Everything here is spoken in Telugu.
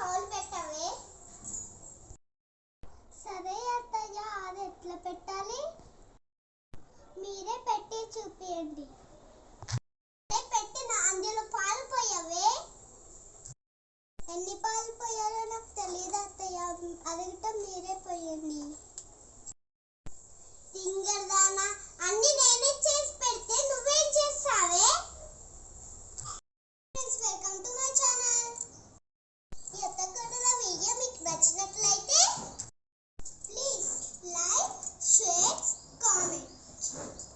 ముందు సరే అత్తయ్య అది ఎట్లా పెట్టాలి? మీరే పెట్టి చూపియండి. పెట్టిన అందులో పాలు పోయావే? ఎన్ని పాలు పోయాలో నాకు తెలియదు అత్తయ్య. అదొకటం మీరే పోయండి. Christ.